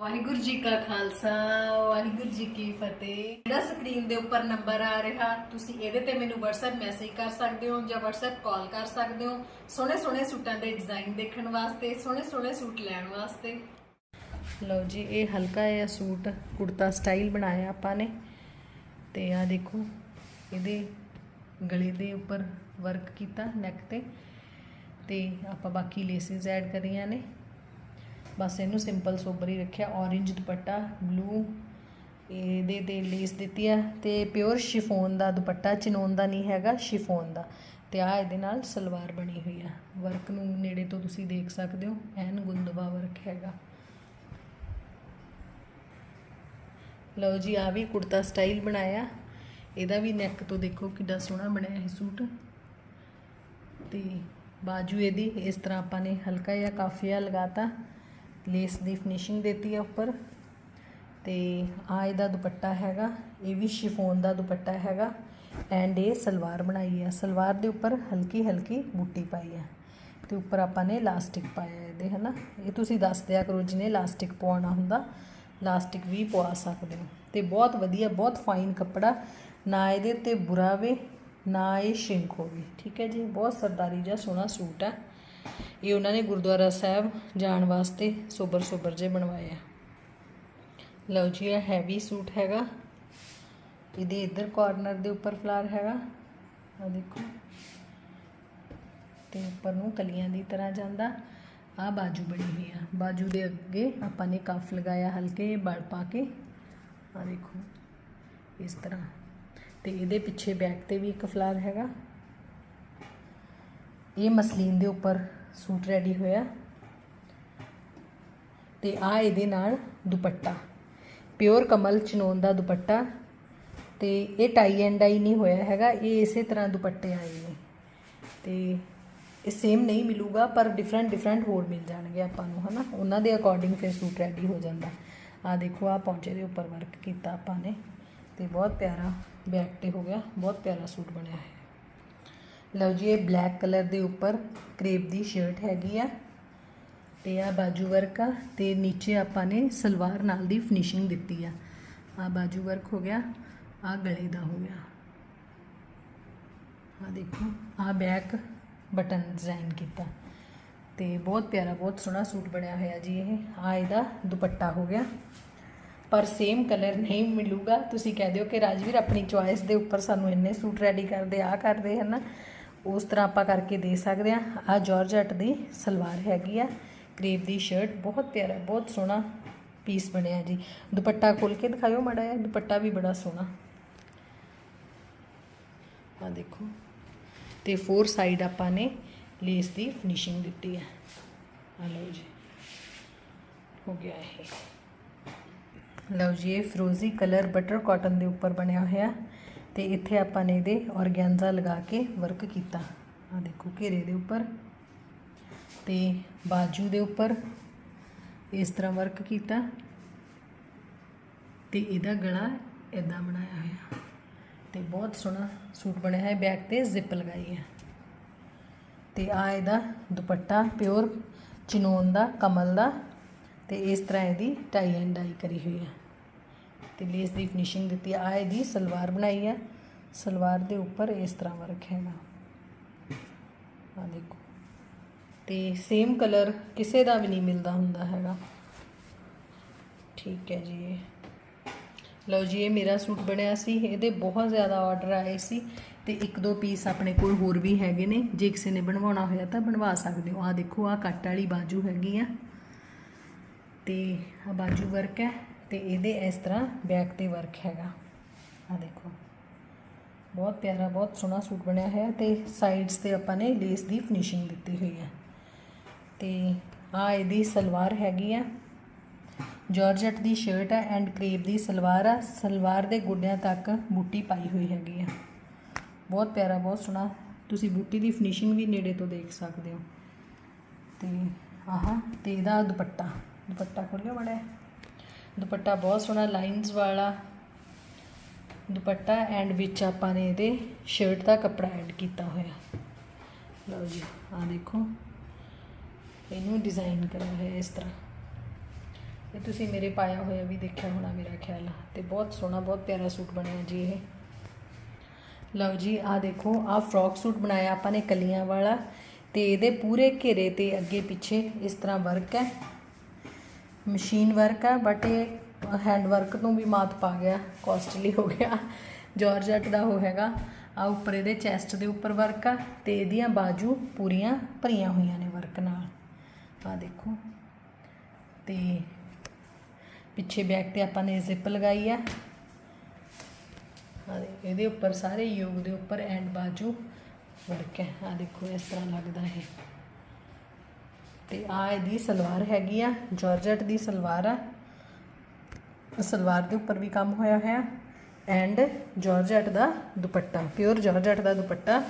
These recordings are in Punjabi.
ਵਾਹਿਗੁਰੂ ਜੀ ਕਾ ਖਾਲਸਾ, ਵਾਹਿਗੁਰੂ ਜੀ ਕੀ ਫਤਿਹ। ਜਿਹੜਾ ਸਕਰੀਨ ਦੇ ਉੱਪਰ ਨੰਬਰ ਆ ਰਿਹਾ, ਤੁਸੀਂ ਇਹਦੇ ਤੇ ਮੈਨੂੰ WhatsApp ਮੈਸੇਜ ਕਰ ਸਕਦੇ ਹੋ ਜਾਂ WhatsApp ਕਾਲ ਕਰ ਸਕਦੇ ਹੋ ਸੋਹਣੇ ਸੋਹਣੇ ਸੂਟਾਂ ਦੇ ਡਿਜ਼ਾਈਨ ਦੇਖਣ ਵਾਸਤੇ ਸੋਹਣੇ ਸੋਹਣੇ ਸੂਟ ਲੈਣ ਵਾਸਤੇ। ਲਓ ਜੀ, ਇਹ ਹਲਕਾ ਜਿਹਾ ਸੂਟ, ਕੁੜਤਾ ਸਟਾਈਲ ਬਣਾਇਆ ਆਪਾਂ ਨੇ। ਤੇ ਆ ਦੇਖੋ, ਇਹਦੇ ਗਲੇ ਦੇ ਉੱਪਰ ਵਰਕ ਕੀਤਾ ਨੈਕ ਤੇ। ਤੇ ਆਪਾਂ ਬਾਕੀ ਲੇਸਿਸ ਐਡ ਕਰੀਆਂ ਨੇ। ਬਸ ਇਹਨੂੰ ਸਿੰਪਲ ਸੋਬਰ ਹੀ ਰੱਖਿਆ, orange ਦੁਪੱਟਾ ਬਲੂ ਇਹਦੇ ਤੇ ਲੇਸ ਦਿੱਤੀ ਆ ਤੇ ਪਿਓਰ ਸ਼ਿਫੋਨ ਦਾ ਦੁਪੱਟਾ ਚਨੋਨ ਦਾ ਨਹੀਂ ਹੈਗਾ ਸ਼ਿਫੋਨ ਦਾ ਤੇ ਆ ਇਹਦੇ ਨਾਲ ਸਲਵਾਰ ਬਣੀ ਹੋਈ ਆ। ਵਰਕ ਨੂੰ ਨੇੜੇ ਤੋਂ ਤੁਸੀਂ ਦੇਖ ਸਕਦੇ ਹੋ, ਐਨ ਗੁੰਦਵਾ ਵਰਕ ਹੈਗਾ। ਲਓ ਜੀ ਆ ਵੀ ਕੁੜਤਾ ਸਟਾਈਲ ਬਣਾਇਆ। ਇਹਦਾ ਵੀ ਨੈਕ ਤੋਂ ਦੇਖੋ ਕਿੱਡਾ ਸੋਹਣਾ ਬਣਿਆ ਇਹ ਸੂਟ। ਤੇ ਬਾਜੂ ਇਹਦੀ, ਇਸ ਤਰ੍ਹਾਂ ਆਪਾਂ ਨੇ ਹਲਕਾ ਜਿਹਾ ਕਾਫੀਆ ਲਗਾਤਾ। ਲੇਸ ਦੀ ਫਿਨਿਸ਼ਿੰਗ ਦਿੱਤੀ ਹੈ ਉੱਪਰ ਤੇ ਆ ਇਹਦਾ ਦੁਪੱਟਾ ਹੈਗਾ, ਇਹ ਵੀ ਸ਼ਿਫੋਨ ਦਾ ਦੁਪੱਟਾ ਹੈਗਾ ਐਂਡ ਇਹ ਸਲਵਾਰ ਬਣਾਈ ਹੈ ਸਲਵਾਰ ਦੇ ਉੱਪਰ ਹਲਕੀ ਹਲਕੀ ਬੂਟੀ ਪਾਈ ਹੈ ਤੇ ਉੱਪਰ ਆਪਾਂ ਨੇ ਇਲਾਸਟਿਕ ਪਾਇਆ ਇਹਦੇ, ਹਨਾ? ਇਹ ਤੁਸੀਂ ਦੱਸ ਦਿਆ ਕਰੋ ਜਿਹਨੇ ਇਲਾਸਟਿਕ ਪਵਾਉਣਾ ਹੁੰਦਾ ਇਲਾਸਟਿਕ ਵੀ ਪਵਾ ਸਕਦੇ ਹੋ। ਤੇ ਬਹੁਤ ਵਧੀਆ, ਬਹੁਤ ਫਾਈਨ ਕੱਪੜਾ, ਨਾ ਇਹਦੇ ਤੇ ਬੁਰਾ ਵੇ, ਨਾ ਇਹ ਸ਼ਿੰਕ ਹੋਵੇ। ਠੀਕ ਹੈ ਜੀ? ਬਹੁਤ ਸਰਦਾਰੀ ਜਿਹਾ ਸੋਹਣਾ ਸੂਟ ਹੈ। ਇਹ ਉਹਨਾਂ ਨੇ ਗੁਰਦੁਆਰਾ ਸਾਹਿਬ ਜਾਣ ਵਾਸਤੇ ਸੋਬਰ ਸੋਬਰ ਜੇ ਬਣਵਾਏ ਆ। ਲਓ ਜੀ, ਇਹ ਹੈਵੀ ਸੂਟ ਹੈਗਾ। ਇਹਦੇ ਇੱਧਰ ਕਾਰਨਰ ਦੇ ਉੱਪਰ ਫਲਾਰ ਹੈਗਾ। ਆ ਦੇਖੋ। ਤੇ ਉੱਪਰ ਨੂੰ ਕਲੀਆਂ ਦੀ ਤਰ੍ਹਾਂ ਜਾਂਦਾ। ਆ ਬਾਜੂ ਬਣੀ ਹੋਈ ਆ। ਬਾਜੂ ਦੇ ਅੱਗੇ ਆਪਾਂ ਨੇ ਕਫ ਲਗਾਇਆ ਹਲਕੇ ਬੜ ਪਾ ਕੇ। ਆ ਦੇਖੋ, ਇਸ ਤਰ੍ਹਾਂ। ਤੇ ਇਹਦੇ ਪਿੱਛੇ ਬੈਕ ਤੇ ਵੀ ਇੱਕ ਫਲਾਰ ਹੈਗਾ। ਇਹ ਮਸਲੀਨ ਦੇ ਉੱਪਰ ਸੂਟ ਰੈਡੀ ਹੋਇਆ। ਤੇ ਆ ਇਹਦੇ ਨਾਲ ਦੁਪੱਟਾ। ਪਿਓਰ ਕਮਲ ਚਨੋਨ ਦਾ ਦੁਪੱਟਾ। ਤੇ ਇਹ ਟਾਈ ਐਂਡ ਡਾਈ ਨਹੀਂ ਹੋਇਆ ਹੈਗਾ, ਇਹ ਇਸੇ ਤਰ੍ਹਾਂ ਦੁਪੱਟੇ ਆਏ ਨੇ। ਤੇ ਇਹ ਸੇਮ ਨਹੀਂ ਮਿਲੂਗਾ, ਪਰ ਡਿਫਰੈਂਟ ਡਿਫਰੈਂਟ ਹੋਰ ਮਿਲ ਜਾਣਗੇ ਆਪਾਂ ਨੂੰ, ਹਨਾ? ਉਹਨਾਂ ਦੇ ਅਕੋਰਡਿੰਗ ਫਿਰ ਸੂਟ ਰੈਡੀ ਹੋ ਜਾਂਦਾ। ਆ ਦੇਖੋ ਆ ਪੌਂਚੇ ਦੇ ਉੱਪਰ ਵਰਕ ਕੀਤਾ ਆਪਾਂ ਨੇ। ਤੇ ਬਹੁਤ ਪਿਆਰਾ ਬੈਕ ਤੇ ਹੋ ਗਿਆ, ਬਹੁਤ ਪਿਆਰਾ ਸੂਟ ਬਣਿਆ ਹੈ। ਲਓ ਜੀ, ਇਹ ਬਲੈਕ ਕਲਰ ਦੇ ਉੱਪਰ ਕਰੇਪ ਦੀ ਸ਼ਰਟ ਹੈਗੀ ਆ ਤੇ ਆ ਬਾਜੂ ਵਰਕ ਆ ਤੇ ਨੀਚੇ ਆਪਾਂ ਨੇ ਸਲਵਾਰ ਨਾਲ ਦੀ ਫਿਨਿਸ਼ਿੰਗ ਦਿੱਤੀ ਆ। ਆ ਬਾਜੂ ਵਰਕ ਹੋ ਗਿਆ ਆ ਗਲੇ ਦਾ ਹੋ ਗਿਆ। ਆ ਦੇਖੋ ਆ ਬੈਕ ਬਟਨ ਡਿਜ਼ਾਈਨ ਕੀਤਾ। ਤੇ ਬਹੁਤ ਪਿਆਰਾ, ਬਹੁਤ ਸੋਹਣਾ ਸੂਟ ਬਣਿਆ ਹੋਇਆ ਜੀ ਇਹ। ਆ ਇਹਦਾ ਦੁਪੱਟਾ ਹੋ ਗਿਆ। ਪਰ ਸੇਮ ਕਲਰ ਨਹੀਂ ਮਿਲੂਗਾ। ਤੁਸੀਂ ਕਹਿ ਦਿਓ ਕਿ ਰਾਜਵੀਰ ਆਪਣੀ ਚੁਆਇਸ ਦੇ ਉੱਪਰ ਸਾਨੂੰ ਇੰਨੇ ਸੂਟ ਰੈਡੀ ਕਰਦੇ ਆ ਕਰਦੇ, ਹਨ? ਨਾ ਉਸ ਤਰ੍ਹਾਂ ਆਪਾਂ ਕਰਕੇ ਦੇ ਸਕਦੇ ਆ ਆ ਜਾਰਜਟ ਦੀ ਸਲਵਾਰ ਹੈਗੀ ਆ। ਕਰੇਪ ਦੀ ਸ਼ਰਟ ਬਹੁਤ ਪਿਆਰਾ, ਬਹੁਤ ਸੋਹਣਾ ਪੀਸ ਬਣਿਆ ਜੀ। ਦੁਪੱਟਾ ਖੋਲ ਕੇ ਦਿਖਾਇਓ ਮਾੜਾ ਜਿਹਾ, ਦੁਪੱਟਾ ਵੀ ਬੜਾ ਸੋਹਣਾ। ਆ ਦੇਖੋ। ਤੇ ਫੋਰ ਸਾਈਡ ਆਪਾਂ ਨੇ ਲੇਸ ਦੀ ਫਿਨਿਸ਼ਿੰਗ ਦਿੱਤੀ ਹੈ। ਆ ਲਓ ਜੀ। ਹੋ ਗਿਆ ਇਹ। ਲਓ ਜੀ, ਇਹ ਫਰੋਜ਼ੀ ਕਲਰ ਬਟਰ ਕਾਟਨ ਦੇ ਉੱਪਰ ਬਣਿਆ ਹੋਇਆ। ਤੇ ਇੱਥੇ ਆਪਾਂ ਨੇ ਇਹਦੇ ਔਰਗੈਂਜ਼ਾ ਲਗਾ ਕੇ ਵਰਕ ਕੀਤਾ। ਆ ਦੇਖੋ ਘੇਰੇ ਦੇ ਉੱਪਰ ਤੇ ਬਾਜੂ ਦੇ ਉੱਪਰ ਇਸ ਤਰ੍ਹਾਂ ਵਰਕ ਕੀਤਾ ਤੇ ਇਹਦਾ ਗਲਾ ਇਦਾਂ ਬਣਾਇਆ ਹੋਇਆ। ਤੇ ਬਹੁਤ ਸੋਹਣਾ ਸੂਟ ਬਣਿਆ ਹੈ ਬੈਕ ਤੇ ਜ਼ਿਪ ਲਗਾਈ ਹੈ। ਤੇ ਆ ਇਹਦਾ ਦੁਪੱਟਾ ਪਿਓਰ ਚਿਨੋਨ ਦਾ, ਕਮਲ ਦਾ ਤੇ ਇਸ ਤਰ੍ਹਾਂ ਇਹਦੀ ਟਾਈ ਐਂਡ ਡਾਈ ਕਰੀ ਹੋਈ ਹੈ। ਤੇ ਲੇਸ ਦੀ ਫਿਨਿਸ਼ਿੰਗ ਦਿੱਤੀ ਆ। ਇਹਦੀ ਸਲਵਾਰ ਬਣਾਈ ਹੈ ਸਲਵਾਰ ਦੇ ਉੱਪਰ ਇਸ ਤਰ੍ਹਾਂ ਵਰਕ ਹੈਗਾ ਆ ਦੇਖੋ। ਤੇ ਸੇਮ ਕਲਰ ਕਿਸੇ ਦਾ ਵੀ ਨਹੀਂ ਮਿਲਦਾ ਹੁੰਦਾ ਹੈਗਾ। ਠੀਕ ਹੈ ਜੀ ਇਹ। ਲਓ ਜੀ, ਇਹ ਮੇਰਾ ਸੂਟ ਬਣਿਆ ਸੀ। ਇਹਦੇ ਬਹੁਤ ਜ਼ਿਆਦਾ ਆਰਡਰ ਆਏ ਸੀ ਤੇ ਇੱਕ ਦੋ ਪੀਸ ਆਪਣੇ ਕੋਲ ਹੋਰ ਵੀ ਹੈਗੇ ਨੇ। ਜੇ ਕਿਸੇ ਨੇ ਬਣਵਾਉਣਾ ਹੋਇਆ ਤਾਂ ਬਣਵਾ ਸਕਦੇ ਹੋ। ਆ ਦੇਖੋ ਆ ਕੱਟ ਵਾਲੀ ਬਾਜੂ ਹੈਗੀ ਆ। ਤੇ ਆ ਬਾਜੂ ਵਰਕ ਹੈ। ਤੇ ਇਹਦੇ ਇਸ ਤਰ੍ਹਾਂ ਬੈਕ ਤੇ ਵਰਕ ਹੈਗਾ। ਆ ਦੇਖੋ। ਬਹੁਤ ਪਿਆਰਾ, ਬਹੁਤ ਸੋਹਣਾ ਸੂਟ ਬਣਿਆ ਹੋਇਆ ਤੇ ਸਾਈਡਸ ਤੇ ਆਪਾਂ ਨੇ ਲੇਸ ਦੀ ਫਿਨਿਸ਼ਿੰਗ ਦਿੱਤੀ ਹੋਈ ਹੈ। ਤੇ ਆ ਇਹਦੀ ਸਲਵਾਰ ਹੈਗੀ ਆ। ਜਾਰਜਟ ਦੀ ਸ਼ਰਟ ਹੈ ਐਂਡ ਕਰੇਪ ਦੀ ਸਲਵਾਰ ਆ। ਸਲਵਾਰ ਦੇ ਗੋਡਿਆਂ ਤੱਕ ਬੂਟੀ ਪਾਈ ਹੋਈ ਹੈਗੀ ਆ। ਬਹੁਤ ਪਿਆਰਾ, ਬਹੁਤ ਸੋਹਣਾ। ਤੁਸੀਂ ਬੂਟੀ ਦੀ ਫਿਨਿਸ਼ਿੰਗ ਵੀ ਨੇੜੇ ਤੋਂ ਦੇਖ ਸਕਦੇ ਹੋ। ਤੇ ਆਹ, ਤੇ ਇਹਦਾ ਦੁਪੱਟਾ। ਦੁਪੱਟਾ ਖੋਲਿਓ ਬੜਾ ਦੁਪੱਟਾ ਬਹੁਤ ਸੋਹਣਾ ਲਾਈਨਸ ਵਾਲਾ ਦੁਪੱਟਾ ਐਂਡ ਵਿੱਚ ਆਪਾਂ ਨੇ ਇਹਦੇ ਸ਼ਰਟ ਦਾ ਕੱਪੜਾ ਐਡ ਕੀਤਾ ਹੋਇਆ। ਲਓ ਜੀ ਆ ਦੇਖੋ। ਇਹਨੂੰ ਡਿਜ਼ਾਈਨ ਕਰਿਆ ਹੋਇਆ ਇਸ ਤਰ੍ਹਾਂ। ਇਹ ਤੁਸੀਂ ਮੇਰੇ ਪਾਇਆ ਹੋਇਆ ਵੀ ਦੇਖਿਆ ਹੋਣਾ ਮੇਰਾ ਖਿਆਲ ਆ। ਤੇ ਬਹੁਤ ਸੋਹਣਾ, ਬਹੁਤ ਪਿਆਰਾ ਸੂਟ ਬਣਿਆ ਜੀ ਇਹ। ਲਓ ਜੀ ਆ ਦੇਖੋ ਆ ਫਰੋਕ ਸੂਟ ਬਣਾਇਆ ਆਪਾਂ ਨੇ ਕਲੀਆਂ ਵਾਲਾ। ਤੇ ਇਹਦੇ ਪੂਰੇ ਘੇਰੇ ਤੇ ਅੱਗੇ ਪਿੱਛੇ ਇਸ ਤਰ੍ਹਾਂ ਵਰਕ ਹੈ। ਮਸ਼ੀਨ ਵਰਕ ਹੈ ਬਟ ਇਹ ਹੈਂਡ ਵਰਕ ਤੋਂ ਵੀ ਮਾਤ ਪਾ ਗਿਆ ਕਾਸਟਲੀ ਹੋ ਗਿਆ ਜਾਰਜਟ ਦਾ ਉਹ ਹੈਗਾ। ਆ ਉੱਪਰ ਇਹਦੇ ਚੈਸਟ ਦੇ ਉੱਪਰ ਵਰਕ ਆ ਤੇ ਇਹਦੀਆਂ ਬਾਜੂ ਪੂਰੀਆਂ ਭਰੀਆਂ ਹੋਈਆਂ ਨੇ ਵਰਕ ਨਾਲ। ਆ ਦੇਖੋ। ਤੇ ਪਿੱਛੇ ਬੈਕ ਤੇ ਆਪਾਂ ਨੇ ਜ਼ਿਪ ਲਗਾਈ ਆ। ਆ ਦੇ- ਇਹਦੇ ਉੱਪਰ ਸਾਰੇ ਯੋਗ ਦੇ ਉੱਪਰ ਐਂਡ ਬਾਜੂ ਵਰਕ ਹੈ ਆ ਦੇਖੋ, ਇਸ ਤਰ੍ਹਾਂ ਲੱਗਦਾ ਹੈ ਤੇ ਆ ਇਹਦੀ ਸਲਵਾਰ ਹੈਗੀ ਆ, ਜਾਰਜਟ ਦੀ ਸਲਵਾਰ ਆ। ਸਲਵਾਰ ਦੇ ਉੱਪਰ ਵੀ ਕੰਮ ਹੋਇਆ ਹੋਇਆ। ਐਂਡ ਜਾਰਜਟ ਦਾ ਦੁਪੱਟਾ ਪਿਓਰ ਜਾਰਜਟ ਦਾ ਦੁਪੱਟਾ।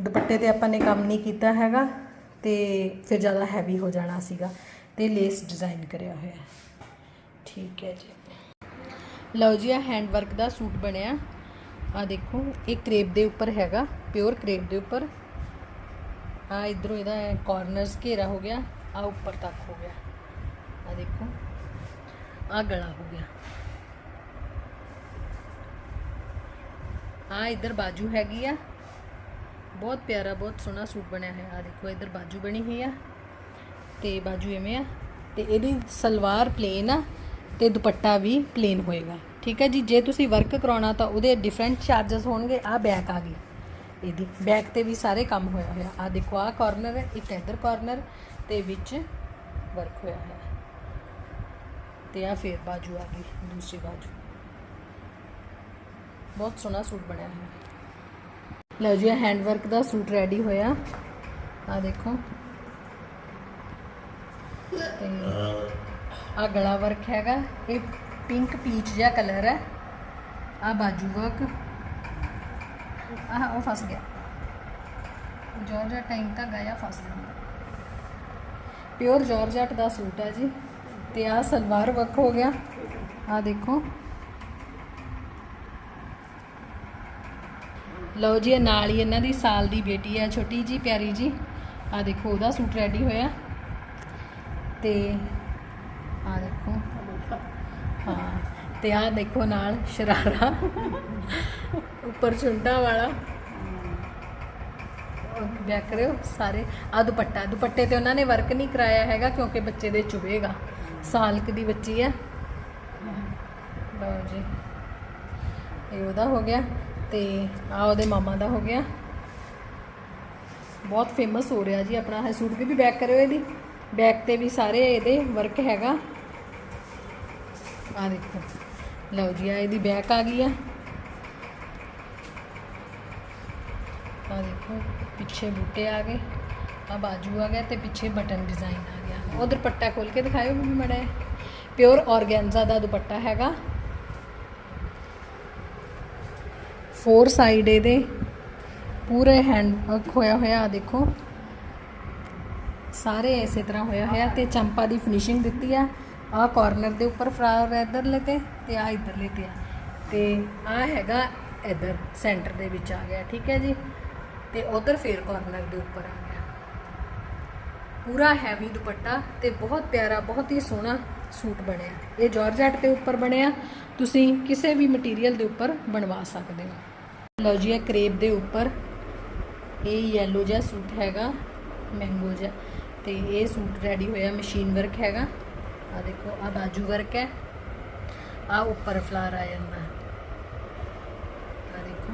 ਦੁਪੱਟੇ ਤੇ ਆਪਾਂ ਨੇ ਕੰਮ ਨਹੀਂ ਕੀਤਾ ਹੈਗਾ ਤੇ ਫਿਰ ਜ਼ਿਆਦਾ ਹੈਵੀ ਹੋ ਜਾਣਾ ਸੀਗਾ ਤੇ ਲੇਸ ਡਿਜ਼ਾਈਨ ਕਰਿਆ ਹੋਇਆ। ਠੀਕ ਹੈ ਜੀ। ਲਓ ਜੀ ਆ ਹੈਂਡ ਵਰਕ ਦਾ ਸੂਟ ਬਣਿਆ। ਆ ਦੇਖੋ, ਇਹ ਕਰੇਪ ਦੇ ਉੱਪਰ ਹੈਗਾ ਪਿਓਰ ਕਰੇਪ ਦੇ ਉੱਪਰ। ਆ ਇਧਰੋਂ ਇਹਦਾ ਕਾਰਨਰਸ ਘੇਰਾ ਹੋ ਗਿਆ ਆ ਉੱਪਰ ਤੱਕ ਹੋ ਗਿਆ ਆ ਦੇਖੋ ਆ ਗਲਾ ਹੋ ਗਿਆ ਆ ਇਧਰ ਬਾਜੂ ਹੈਗੀ ਆ ਬਹੁਤ ਪਿਆਰਾ ਬਹੁਤ ਸੋਹਣਾ ਸੂਟ ਬਣਿਆ ਹੈ ਆ ਦੇਖੋ ਇਧਰ ਬਾਜੂ ਬਣੀ ਹੋਈ ਆ ਤੇ ਬਾਜੂ ਐਵੇਂ ਆ ਤੇ ਇਹਦੀ ਸਲਵਾਰ ਪਲੇਨ ਆ ਤੇ ਦੁਪੱਟਾ ਵੀ ਪਲੇਨ ਹੋਏਗਾ ਠੀਕ ਹੈ ਜੀ ਜੇ ਤੁਸੀਂ ਵਰਕ ਕਰਾਉਣਾ ਤਾਂ ਉਹਦੇ ਡਿਫਰੈਂਟ ਚਾਰजेस ਹੋਣਗੇ ਆ ਬੈਕ ਆ ਗਈ ਇਹਦੀ ਬੈਕ ਤੇ ਵੀ ਸਾਰੇ ਕੰਮ ਹੋਇਆ ਹੋਇਆ। ਆ ਦੇਖੋ ਆ ਕਾਰਨਰ ਹੈ ਇੱਕ ਇੱਧਰ ਕਾਰਨਰ ਤੇ ਵਿੱਚ ਵਰਕ ਹੋਇਆ ਹੈ ਤੇ ਆ ਫੇਰ ਬਾਜੂ ਆ ਗਈ, ਦੂਸਰੀ ਬਾਜੂ। ਬਹੁਤ ਸੋਹਣਾ ਸੂਟ ਬਣਿਆ ਹੈ ਲਓ ਜੀ ਹੈਂਡ ਵਰਕ ਦਾ ਸੂਟ ਰੈਡੀ ਹੋਇਆ। ਆ ਦੇਖੋ। ਤੇ ਆ ਗਲਾ ਵਰਕ ਹੈਗਾ। ਇਹ ਪਿੰਕ ਪੀਚ ਜਿਹਾ ਕਲਰ ਹੈ। ਆ ਬਾਜੂ ਵਰਕ ਆਹ, ਉਹ ਫਸ ਗਿਆ। ਜਾਰਜਟ ਟਾਈਮ ਤੱਕ ਗਿਆ ਫਸ ਜਾਂਦਾ। ਪਿਓਰ ਜਾਰਜਟ ਦਾ ਸੂਟ ਹੈ ਜੀ। ਤੇ ਆਹ ਸਲਵਾਰ ਵਰਕ ਹੋ ਗਿਆ। ਆਹ ਦੇਖੋ। ਲਓ ਜੀ ਨਾਲ ਹੀ ਇਹਨਾਂ ਦੀ ਸਾਲ ਦੀ ਬੇਟੀ ਹੈ, ਛੋਟੀ ਜੀ, ਪਿਆਰੀ ਜੀ। ਆਹ ਦੇਖੋ, ਉਹਦਾ ਸੂਟ ਰੈਡੀ ਹੋਇਆ। ਤੇ ਆਹ ਦੇਖੋ। ਤੇ ਆਹ ਦੇਖੋ ਨਾਲ ਸ਼ਰਾਰਾ, ਉੱਪਰ ਚੁੰਡਾ ਵਾਲਾ। ਬੈਕ ਕਰਿਓ ਸਾਰੇ। ਆ ਦੁਪੱਟਾ, ਦੁਪੱਟੇ ਤੇ ਉਹਨਾਂ ਨੇ ਵਰਕ ਨਹੀਂ ਕਰਾਇਆ ਹੈਗਾ ਕਿਉਂਕਿ ਬੱਚੇ ਦੇ ਚੁਭੇਗਾ ਸਾਲ ਦੀ ਬੱਚੀ ਹੈ। ਲਓ ਜੀ। ਇਹ ਉਹਦਾ ਹੋ ਗਿਆ ਤੇ ਆ ਉਹਦੇ ਮਾਮਾ ਦਾ ਹੋ ਗਿਆ। ਬਹੁਤ ਫੇਮਸ ਹੋ ਰਿਹਾ ਜੀ ਆਪਣਾ। ਇਹ ਸੂਟ ਦੀ ਵੀ ਬੈਕ ਕਰਿਓ ਇਹਦੀ। ਬੈਕ ਤੇ ਵੀ ਸਾਰੇ ਇਹਦੇ ਵਰਕ ਹੈਗਾ। ਆ ਦੇਖੋ। ਲਓ ਜੀ ਆ ਇਹਦੀ ਬੈਕ ਆ ਗਈ ਆ। ਆ ਦੇਖੋ, ਪਿੱਛੇ ਬੂਟੇ ਆ ਗਏ ਆ ਬਾਜੂ ਆ ਗਿਆ ਤੇ ਪਿੱਛੇ ਬਟਨ ਡਿਜ਼ਾਈਨ ਆ ਗਿਆ। ਉਹ ਦੁਪੱਟਾ ਖੋਲ ਕੇ ਦਿਖਾਇਓ ਮੰਮੀ ਮੜਾ ਪਿਓਰ ਔਰਗੈਂਜ਼ਾ ਦਾ ਦੁਪੱਟਾ ਹੈਗਾ। ਫੋਰ ਸਾਈਡ ਇਹਦੇ। ਪੂਰੇ ਹੈਂਡ ਵਰਕ ਹੋਇਆ ਹੋਇਆ ਆ ਦੇਖੋ। ਸਾਰੇ ਇਸੇ ਤਰ੍ਹਾਂ ਹੋਇਆ ਹੋਇਆ ਤੇ ਚੰਪਾ ਦੀ ਫਿਨਿਸ਼ਿੰਗ ਦਿੱਤੀ ਆ। ਆਹ ਕਾਰਨਰ ਦੇ ਉੱਪਰ ਫਲਾਵਰ ਇਧਰਲੇ ਤੇ ਤੇ ਆ ਇਧਰਲੇ ਤੇ ਆ। ਤੇ ਆ ਹੈਗਾ ਇਧਰ ਸੈਂਟਰ ਦੇ ਵਿੱਚ ਆ ਗਿਆ, ਠੀਕ ਹੈ ਜੀ? ਤੇ ਉਧਰ ਫੇਰ ਕਾਰਨਰ ਦੇ ਉੱਪਰ ਆ ਗਿਆ। ਪੂਰਾ ਹੈਵੀ ਦੁਪੱਟਾ ਤੇ ਬਹੁਤ ਪਿਆਰਾ, ਬਹੁਤ ਹੀ ਸੋਹਣਾ ਸੂਟ ਬਣਿਆ। ਇਹ ਜਾਰਜਟ ਦੇ ਉੱਪਰ ਬਣਿਆ। ਤੁਸੀਂ ਕਿਸੇ ਵੀ ਮਟੀਰੀਅਲ ਦੇ ਉੱਪਰ ਬਣਵਾ ਸਕਦੇ ਹੋ। ਲਓ ਜੀ, ਇਹ ਕਰੇਪ ਦੇ ਉੱਪਰ ਇਹ ਯੈਲੋ ਜਿਹਾ ਸੂਟ ਹੈਗਾ ਮੈਂਗੋ ਜਿਹਾ। ਤੇ ਇਹ ਸੂਟ ਰੈਡੀ ਹੋਇਆ ਮਸ਼ੀਨ ਵਰਕ ਹੈਗਾ। ਆ ਦੇਖੋ ਆ ਬਾਜੂ ਵਰਕ ਹੈ। ਆ ਉੱਪਰ ਫਲਾਰ ਆ ਜਾਂਦਾ। ਆ ਦੇਖੋ।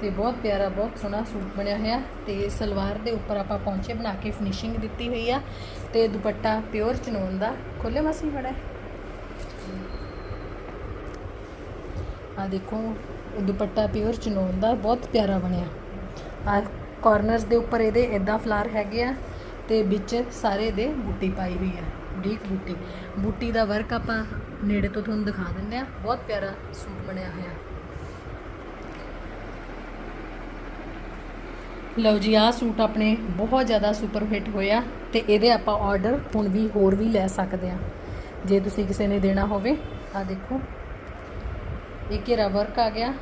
ਤੇ ਬਹੁਤ ਪਿਆਰਾ, ਬਹੁਤ ਸੋਹਣਾ ਸੂਟ ਬਣਿਆ ਹੋਇਆ। ਤੇ ਸਲਵਾਰ ਦੇ ਉੱਪਰ ਆਪਾਂ ਪੌਂਚੇ ਬਣਾ ਕੇ ਫਿਨਿਸ਼ਿੰਗ ਦਿੱਤੀ ਹੋਈ ਆ। ਤੇ ਦੁਪੱਟਾ ਪਿਓਰ ਚਨੋਨ ਦਾ। ਖੋਲੇ ਮਸੀ ਬੜਾ ਆ ਦੇਖੋ, ਦੁਪੱਟਾ ਪਿਓਰ ਚਨੋਨ ਦਾ। ਬਹੁਤ ਪਿਆਰਾ ਬਣਿਆ। ਆ ਕਾਰਨਰਸ ਦੇ ਉੱਪਰ ਇਹਦੇ ਇਦਾਂ ਫਲਾਰ ਹੈਗੇ ਆ। ਤੇ ਵਿੱਚ ਸਾਰੇ ਦੇ ਬੂਟੀ ਪਾਈ ਹੋਈ ਹੈ ਡੀਕ ਬੂਟੀ। ਬੂਟੀ ਦਾ ਵਰਕ ਆਪਾਂ ਨੇੜੇ ਤੋਂ ਤੁਹਾਨੂੰ ਦਿਖਾ ਦਿੰਦੇ ਆ ਬਹੁਤ ਪਿਆਰਾ ਸੂਟ ਬਣਿਆ ਹੋਇਆ। ਲਓ ਜੀ, ਆਹ ਸੂਟ ਆਪਣੇ ਬਹੁਤ ਜ਼ਿਆਦਾ ਸੁਪਰ ਹਿੱਟ ਹੋਇਆ ਤੇ ਇਹਦੇ ਆਪਾਂ ਆਰਡਰ ਹੁਣ ਵੀ ਹੋਰ ਵੀ ਲੈ ਸਕਦੇ ਆ ਜੇ ਤੁਸੀਂ ਕਿਸੇ ਨੇ ਦੇਣਾ ਹੋਵੇ ਆ ਦੇਖੋ। ਇਹ ਘੇਰਾ ਵਰਕ ਆ ਗਿਆ।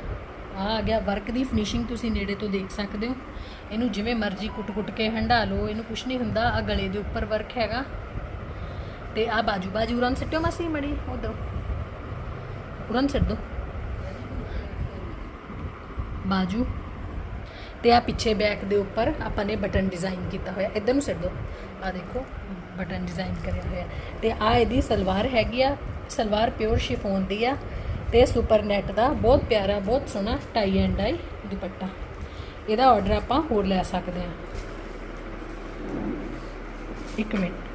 ਆ ਆ ਗਿਆ ਵਰਕ ਦੀ ਫਿਨਿਸ਼ਿੰਗ ਤੁਸੀਂ ਨੇੜੇ ਤੋਂ ਦੇਖ ਸਕਦੇ ਹੋ। ਇਹਨੂੰ ਜਿਵੇਂ ਮਰਜ਼ੀ ਕੁੱਟ-ਕੁੱਟ ਕੇ ਹੰਡਾ ਲਓ, ਇਹਨੂੰ ਕੁਝ ਨਹੀਂ ਹੁੰਦਾ ਆ ਗਲੇ ਦੇ ਉੱਪਰ ਵਰਕ ਹੈਗਾ। ਤੇ ਆ ਬਾਜੂ ਬਾਜੂ ਉਰਨ ਸਿੱਟਿਓ ਮਾਸੀ ਮੜੀ, ਉਧਰ। ਉਰਨ ਸਿੱਟ ਦੋ। ਬਾਜੂ। ਤੇ ਆ ਪਿੱਛੇ ਬੈਕ ਦੇ ਉੱਪਰ ਆਪਾਂ ਨੇ ਬਟਨ ਡਿਜ਼ਾਈਨ ਕੀਤਾ ਹੋਇਆ। ਇਧਰ ਨੂੰ ਸਿੱਟ ਦੋ। ਆ ਦੇਖੋ ਬਟਨ ਡਿਜ਼ਾਈਨ ਕਰਿਆ ਹੋਇਆ। ਤੇ ਆ ਇਹਦੀ ਸਲਵਾਰ ਹੈਗੀ ਆ। ਸਲਵਾਰ ਪਿਓਰ ਸ਼ਿਫੋਨ ਦੀ ਆ। ਤੇ ਸੁਪਰ ਨੈਟ ਦਾ ਬਹੁਤ ਪਿਆਰਾ, ਬਹੁਤ ਸੋਹਣਾ ਟਾਈ ਐਂਡ ਡਾਈ ਦੁਪੱਟਾ। ਇਹਦਾ ਆਰਡਰ ਆਪਾਂ ਹੋਰ ਲੈ ਸਕਦੇ ਹਾਂ। ਇੱਕ ਮਿੰਟ।